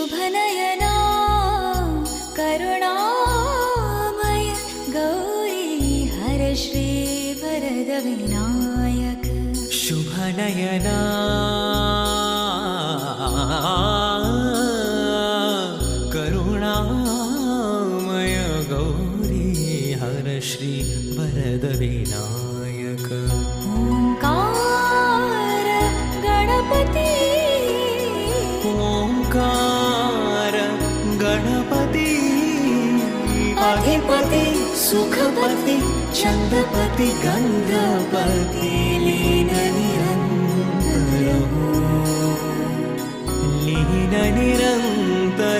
शुभनयना करुणामय गौरी हर श्री वरद विनायक शुभनयना करुणामय गौरी हर श्री वरद विनायक ओङ्कार गणपति भाग्यपति सुखपति छन्दपति गन्धपति लीन निरन्तरः लीन निरन्तर